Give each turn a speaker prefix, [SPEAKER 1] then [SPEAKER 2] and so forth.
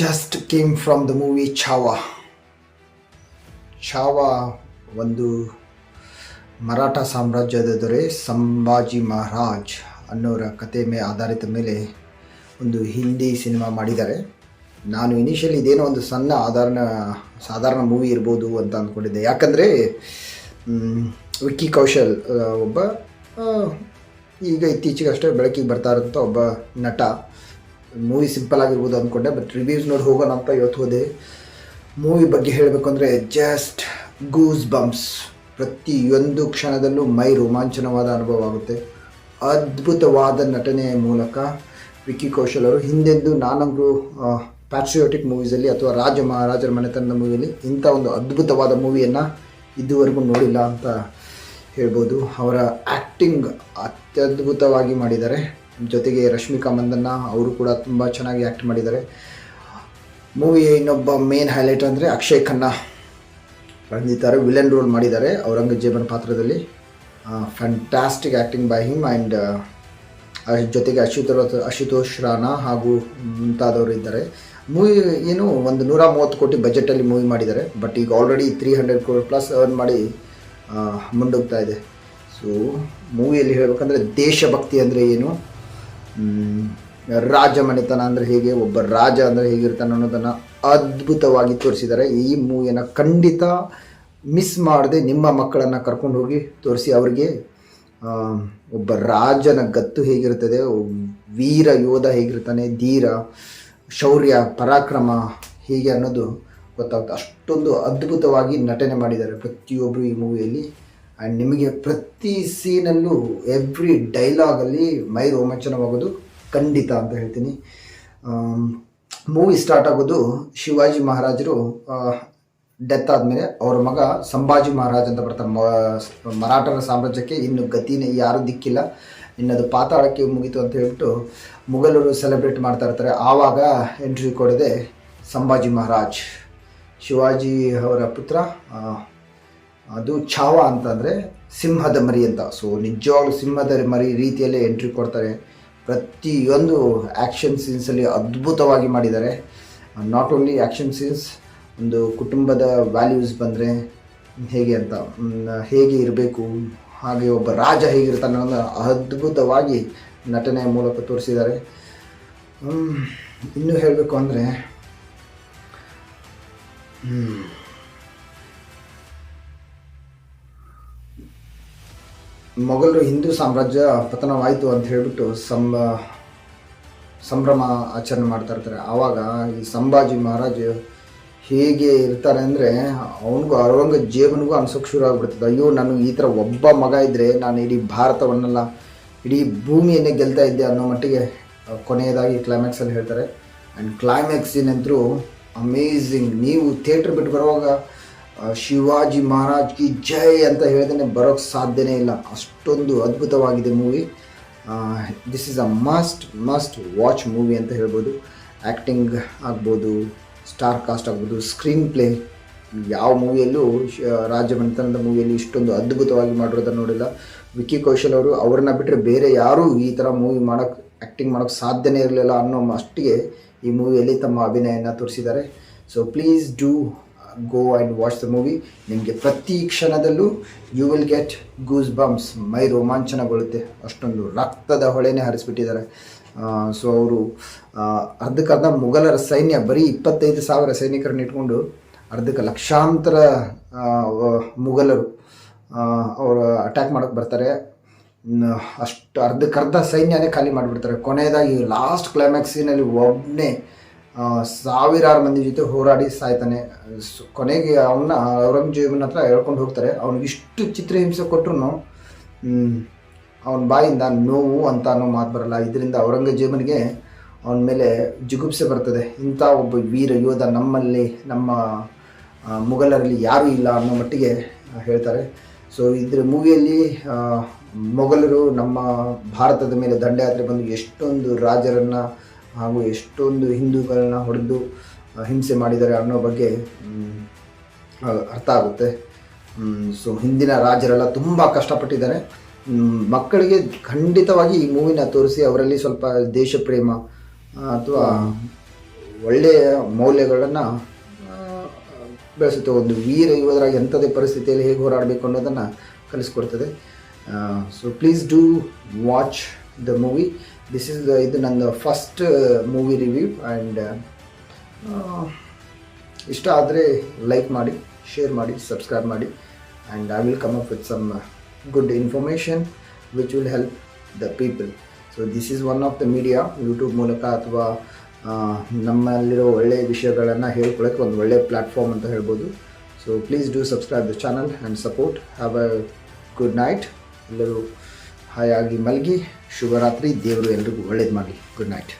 [SPEAKER 1] Just came from the movie Chhaava Chhaava ಒಂದು ಮರಾಠ ಸಾಮ್ರಾಜ್ಯದ ದೊರೆ ಸಂಭಾಜಿ ಮಹಾರಾಜ್ ಅನ್ನೋರ ಕತೆ ಮೇ ಆಧಾರಿತ ಮೇಲೆ ಒಂದು ಹಿಂದಿ ಸಿನಿಮಾ ಮಾಡಿದ್ದಾರೆ. ನಾನು ಇನಿಷಿಯಲಿ ಇದೇನೋ ಒಂದು ಸಣ್ಣ ಆಧಾರಣ ಸಾಧಾರಣ ಮೂವಿ ಇರ್ಬೋದು ಅಂತ ಅಂದ್ಕೊಂಡಿದ್ದೆ. ಯಾಕಂದರೆ ವಿಕ್ಕಿ ಕೌಶಲ್ ಒಬ್ಬ ಈಗ ಇತ್ತೀಚೆಗಷ್ಟೇ ಬೆಳಕಿಗೆ ಬರ್ತಾ ಇರೋಂಥ ಒಬ್ಬ ನಟ. ಮೂವಿ ಸಿಂಪಲ್ ಆಗಿರ್ಬೋದು ಅಂದ್ಕೊಂಡೆ ಬಟ್ ರಿವ್ಯೂಸ್ ನೋಡಿ ಹೋಗೋಣ ಅಂತ ಇವತ್ತು ಹೋದೆ. ಮೂವಿ ಬಗ್ಗೆ ಹೇಳಬೇಕು ಅಂದರೆ ಜಸ್ಟ್ ಗೂಸ್ ಬಂಪ್ಸ್ ಪ್ರತಿಯೊಂದು ಕ್ಷಣದಲ್ಲೂ ಮೈ ರೋಮಾಂಚನವಾದ ಅನುಭವ ಆಗುತ್ತೆ. ಅದ್ಭುತವಾದ ನಟನೆಯ ಮೂಲಕ ವಿಕ್ಕಿ ಕೌಶಲ್ ಅವರು ಹಿಂದೆಂದು ನಾನಂಗೂ ಪ್ಯಾಟ್ರಿಯೋಟಿಕ್ ಮೂವೀಸಲ್ಲಿ ಅಥವಾ ರಾಜ ಮಹಾರಾಜರ ಮನೆತನದ ಮೂವಿಯಲ್ಲಿ ಇಂಥ ಒಂದು ಅದ್ಭುತವಾದ ಮೂವಿಯನ್ನು ಇದುವರೆಗೂ ನೋಡಿಲ್ಲ ಅಂತ ಹೇಳ್ಬೋದು, ಅವರ ಆ್ಯಕ್ಟಿಂಗ್ ಅತ್ಯದ್ಭುತವಾಗಿ ಮಾಡಿದ್ದಾರೆ. ಜೊತೆಗೆ ರಶ್ಮಿಕಾ ಮಂದನ್ನ ಅವರು ಕೂಡ ತುಂಬ ಚೆನ್ನಾಗಿ ಆ್ಯಕ್ಟ್ ಮಾಡಿದ್ದಾರೆ. ಮೂವಿಯ ಇನ್ನೊಬ್ಬ ಮೇನ್ ಹೈಲೈಟ್ ಅಂದರೆ ಅಕ್ಷಯ್ ಖನ್ನಾ. ಬಂದಿದ್ದಾರೆ ವಿಲನ್ ರೋಲ್ ಮಾಡಿದ್ದಾರೆ ಔರಂಗಜೇಬನ ಪಾತ್ರದಲ್ಲಿ. Fantastic acting by him and ಜೊತೆಗೆ ಅಶುತೋತ್ ಅಶುತೋಷ್ ರಾಣಾ ಹಾಗೂ ಮುಂತಾದವರು ಇದ್ದಾರೆ. ಮೂವಿ ಏನು ಒಂದು ನೂರ ಮೂವತ್ತು ಕೋಟಿ ಬಜೆಟಲ್ಲಿ ಮೂವಿ ಮಾಡಿದ್ದಾರೆ. ಬಟ್ ಈಗ already three hundred crore plus earn ಮಾಡಿ ಮುಂದೋಗ್ತಾ ಇದೆ. ಸೊ ಮೂವಿಯಲ್ಲಿ ಹೇಳಬೇಕಂದ್ರೆ ದೇಶಭಕ್ತಿ ಅಂದರೆ ಏನು? ರಾಜ ಮನೆತನ ಅಂದರೆ ಹೇಗೆ, ಒಬ್ಬ ರಾಜ ಅಂದರೆ ಹೇಗಿರ್ತಾನೆ ಅನ್ನೋದನ್ನು ಅದ್ಭುತವಾಗಿ ತೋರಿಸಿದ್ದಾರೆ. ಈ ಮೂವಿಯನ್ನು ಖಂಡಿತ ಮಿಸ್ ಮಾಡದೆ ನಿಮ್ಮ ಮಕ್ಕಳನ್ನು ಕರ್ಕೊಂಡು ಹೋಗಿ ತೋರಿಸಿ ಅವರಿಗೆ. ಒಬ್ಬ ರಾಜನ ಗತ್ತು ಹೇಗಿರ್ತದೆ, ವೀರ ಯೋಧ ಹೇಗಿರ್ತಾನೆ, ಧೀರ, ಶೌರ್ಯ, ಪರಾಕ್ರಮ ಹೀಗೆ ಅನ್ನೋದು ಗೊತ್ತಾಗುತ್ತೆ ಅಷ್ಟೊಂದು ಅದ್ಭುತವಾಗಿ ನಟನೆ ಮಾಡಿದ್ದಾರೆ ಪ್ರತಿಯೊಬ್ಬರು ಈ ಮೂವಿಯಲ್ಲಿ. ಆ್ಯಂಡ್ ನಿಮಗೆ ಪ್ರತಿ ಸೀನಲ್ಲೂ ಎವ್ರಿ ಡೈಲಾಗಲ್ಲಿ ಮೈ ರೋಮಾಂಚನವಾಗೋದು ಖಂಡಿತ ಅಂತ ಹೇಳ್ತೀನಿ. ಮೂವಿ ಸ್ಟಾರ್ಟ್ ಆಗೋದು ಶಿವಾಜಿ ಮಹಾರಾಜರು ಡೆತ್ ಆದಮೇಲೆ ಅವರ ಮಗ ಸಂಭಾಜಿ ಮಹಾರಾಜ್ ಅಂತ ಬರ್ತಾರೆ. ಮರಾಠರ ಸಾಮ್ರಾಜ್ಯಕ್ಕೆ ಇನ್ನು ಗತಿನೇ ಯಾರೂ ದಿಕ್ಕಿಲ್ಲ. ಇನ್ನದು ಪಾತಾಳಕ್ಕೆ ಮುಗೀತು ಅಂತ ಹೇಳ್ಬಿಟ್ಟು ಮೊಘಲರು ಸೆಲೆಬ್ರೇಟ್ ಮಾಡ್ತಾ ಇರ್ತಾರೆ. ಆವಾಗ ಎಂಟ್ರಿ ಕೊಡದೆ ಸಂಭಾಜಿ ಮಹಾರಾಜ್ ಶಿವಾಜಿ ಅವರ ಪುತ್ರ ಅದು ಛಾವ ಅಂತಂದರೆ ಸಿಂಹದ ಮರಿ ಅಂತ. ಸೊ ನಿಜವಾಗ್ಲೂ ಸಿಂಹದ ಮರಿ ರೀತಿಯಲ್ಲೇ ಎಂಟ್ರಿ ಕೊಡ್ತಾರೆ. ಪ್ರತಿಯೊಂದು ಆ್ಯಕ್ಷನ್ ಸೀನ್ಸಲ್ಲಿ ಅದ್ಭುತವಾಗಿ ಮಾಡಿದ್ದಾರೆ. ನಾಟ್ ಓನ್ಲಿ ಆ್ಯಕ್ಷನ್ ಸೀನ್ಸ್ ಒಂದು ಕುಟುಂಬದ ವ್ಯಾಲ್ಯೂಸ್ ಬಂದರೆ ಹೇಗೆ ಅಂತ ಹೇಗೆ ಇರಬೇಕು, ಹಾಗೆ ಒಬ್ಬ ರಾಜ ಹೇಗಿರ್ತಾನೆ ಅನ್ನೋದು ಅದ್ಭುತವಾಗಿ ನಟನೆಯ ಮೂಲಕ ತೋರಿಸಿದ್ದಾರೆ. ಇನ್ನೂ ಹೇಳಬೇಕು ಅಂದರೆ ಮೊಘಲರು ಹಿಂದೂ ಸಾಮ್ರಾಜ್ಯ ಪತನವಾಯಿತು ಅಂತ ಹೇಳಿಬಿಟ್ಟು ಸಂ ಸಂಭ್ರಮ ಆಚರಣೆ ಮಾಡ್ತಾ ಇರ್ತಾರೆ. ಆವಾಗ ಈ ಸಂಭಾಜಿ ಮಹಾರಾಜ ಹೇಗೆ ಇರ್ತಾರೆ ಅಂದರೆ ಅವನಿಗೂ ಔರಂಗಜೇಬನಿಗೂ ಅನ್ಸೋಕ್ಕೆ ಶುರು ಆಗ್ಬಿಡ್ತದೆ. ಅಯ್ಯೋ ನಾನು ಈ ಥರ ಒಬ್ಬ ಮಗ ಇದ್ದರೆ ನಾನು ಇಡೀ ಭಾರತವನ್ನೆಲ್ಲ, ಇಡೀ ಭೂಮಿಯನ್ನೇ ಗೆಲ್ತಾ ಇದ್ದೆ ಅನ್ನೋ ಮಟ್ಟಿಗೆ ಕೊನೆಯದಾಗಿ ಕ್ಲೈಮ್ಯಾಕ್ಸಲ್ಲಿ ಹೇಳ್ತಾರೆ. ಆ್ಯಂಡ್ ಕ್ಲೈಮ್ಯಾಕ್ಸ್ ಏನಂತರೂ ಅಮೇಝಿಂಗ್ ನೀವು ಥಿಯೇಟ್ರ್ ಬಿಟ್ಟು ಬರುವಾಗ ಶಿವಾಜಿ ಮಹಾರಾಜ್ ಕಿ ಜೈ ಅಂತ ಹೇಳಿದ್ರೆ ಬರೋಕ್ಕೆ ಸಾಧ್ಯನೇ ಇಲ್ಲ. ಅಷ್ಟೊಂದು ಅದ್ಭುತವಾಗಿದೆ movie this is a must must watch movie ಅಂತ ಹೇಳ್ಬೋದು. ಆ್ಯಕ್ಟಿಂಗ್ ಆಗ್ಬೋದು ಸ್ಟಾರ್ ಕಾಸ್ಟ್ ಆಗ್ಬೋದು ಸ್ಕ್ರೀನ್ ಪ್ಲೇ ಯಾವ ಮೂವಿಯಲ್ಲೂ ರಾಜಮನೆತನದ ಮೂವಿಯಲ್ಲಿ ಇಷ್ಟೊಂದು ಅದ್ಭುತವಾಗಿ ಮಾಡಿರೋದನ್ನು ನೋಡಿಲ್ಲ. ವಿಕ್ಕಿ ಕೌಶಲ್ ಅವರು ಅವ್ರನ್ನ ಬಿಟ್ಟರೆ ಬೇರೆ ಯಾರೂ ಈ ಥರ ಮೂವಿ ಮಾಡೋಕ್ಕೆ ಆ್ಯಕ್ಟಿಂಗ್ ಮಾಡೋಕ್ಕೆ ಸಾಧ್ಯನೇ ಇರಲಿಲ್ಲ ಅನ್ನೋ ಅಷ್ಟಿಗೆ ಈ ಮೂವಿಯಲ್ಲಿ ತಮ್ಮ ಅಭಿನಯನ ತೋರಿಸಿದ್ದಾರೆ. So please do go and watch the movie ನಿಮಗೆ ಪ್ರತಿ ಕ್ಷಣದಲ್ಲೂ you will get goosebumps ಮೈ ರೋಮಾಂಚನಗೊಳ್ಳುತ್ತೆ. ಅಷ್ಟೊಂದು ರಕ್ತದ ಹೊಳೆನೇ ಹರಿಸ್ಬಿಟ್ಟಿದ್ದಾರೆ. ಸೊ ಅವರು ಅರ್ಧಕ್ಕರ್ಧ ಮೊಘಲರ ಸೈನ್ಯ, ಬರೀ ಇಪ್ಪತ್ತೈದು ಸಾವಿರ ಸೈನಿಕರನ್ನ ಇಟ್ಕೊಂಡು ಅರ್ಧಕ್ಕೆ ಲಕ್ಷಾಂತರ ಮೊಘಲರು ಅವರು ಅಟ್ಯಾಕ್ ಮಾಡೋಕ್ಕೆ ಬರ್ತಾರೆ. ಅಷ್ಟು ಅರ್ಧಕ್ಕರ್ಧ ಸೈನ್ಯನೇ ಖಾಲಿ ಮಾಡಿಬಿಡ್ತಾರೆ. ಕೊನೆಯದಾಗಿ ಲಾಸ್ಟ್ ಕ್ಲೈಮ್ಯಾಕ್ಸಿನಲ್ಲಿ ಒಬ್ಬನೇ ಸಾವಿರಾರು ಮಂದಿ ಜೊತೆ ಹೋರಾಡಿ ಸಾಯ್ತಾನೆ. ಕೊನೆಗೆ ಅವನ್ನ ಔರಂಗಜೇಬನ ಹತ್ರ ಹೇಳ್ಕೊಂಡು ಹೋಗ್ತಾರೆ. ಅವ್ನಿಗೆ ಇಷ್ಟು ಚಿತ್ರಹಿಂಸೆ ಕೊಟ್ಟರು ಅವನ ಬಾಯಿಂದ ನೋವು ಅಂತ ಅನ್ನೋ ಮಾತು ಬರಲ್ಲ. ಇದರಿಂದ ಔರಂಗಜೇಬನಿಗೆ ಅವನ ಮೇಲೆ ಜಿಗುಪ್ಸೆ ಬರ್ತದೆ. ಇಂಥ ಒಬ್ಬ ವೀರ ಯೋಧ ನಮ್ಮಲ್ಲಿ, ನಮ್ಮ ಮುಗಲರಲ್ಲಿ ಯಾರೂ ಇಲ್ಲ ಅನ್ನೋ ಮಟ್ಟಿಗೆ ಹೇಳ್ತಾರೆ. ಸೊ ಇದ್ರ ಮೂವಿಯಲ್ಲಿ ಮೊಘಲರು ನಮ್ಮ ಭಾರತದ ಮೇಲೆ ದಂಡಯಾತ್ರೆ ಬಂದು ಎಷ್ಟೊಂದು ರಾಜರನ್ನು ಹಾಗೂ ಎಷ್ಟೊಂದು ಹಿಂದೂಗಳನ್ನ ಹೊಡೆದು ಹಿಂಸೆ ಮಾಡಿದ್ದಾರೆ ಅನ್ನೋ ಬಗ್ಗೆ ಅರ್ಥ ಆಗುತ್ತೆ. ಸೊ ಹಿಂದಿನ ರಾಜರೆಲ್ಲ ತುಂಬ ಕಷ್ಟಪಟ್ಟಿದ್ದಾರೆ. ಮಕ್ಕಳಿಗೆ ಖಂಡಿತವಾಗಿ ಈ ಮೂವಿನ ತೋರಿಸಿ ಅವರಲ್ಲಿ ಸ್ವಲ್ಪ ದೇಶ ಪ್ರೇಮ ಅಥವಾ ಒಳ್ಳೆಯ ಮೌಲ್ಯಗಳನ್ನು ಬೆಳೆಸುತ್ತೆ. ಒಂದು ವೀರ ಯುವರಾಗಿ ಎಂಥದೇ ಪರಿಸ್ಥಿತಿಯಲ್ಲಿ ಹೇಗೆ ಹೋರಾಡಬೇಕು ಅನ್ನೋದನ್ನು ಕಲಿಸ್ಕೊಡ್ತದೆ. So please do watch the movie this is ಇದು ನನ್ನ ಫಸ್ಟ್ ಮೂವಿ ರಿವ್ಯೂ ಆ್ಯಂಡ್ ಇಷ್ಟ ಆದರೆ ಲೈಕ್ ಮಾಡಿ ಶೇರ್ ಮಾಡಿ ಸಬ್ಸ್ಕ್ರೈಬ್ ಮಾಡಿ and I will come up with some good information which will help the people so this is one of the media YouTube ಮೂಲಕ ಅಥವಾ ನಮ್ಮಲ್ಲಿರೋ ಒಳ್ಳೆಯ ವಿಷಯಗಳನ್ನು ಹೇಳ್ಕೊಳ್ಳೋಕ್ಕೆ ಒಂದು ಒಳ್ಳೆಯ ಪ್ಲ್ಯಾಟ್ಫಾರ್ಮ್ ಅಂತ ಹೇಳ್ಬೋದು. So please do subscribe the channel and support have a good night ಎಲ್ಲರೂ ಹಾಯಾಗಿ ಮಲಗಿ ಶುಭರಾತ್ರಿ. ದೇವರು ಎಲ್ರಿಗೂ ಒಳ್ಳೇದು ಮಾಡಿ ಗುಡ್ ನೈಟ್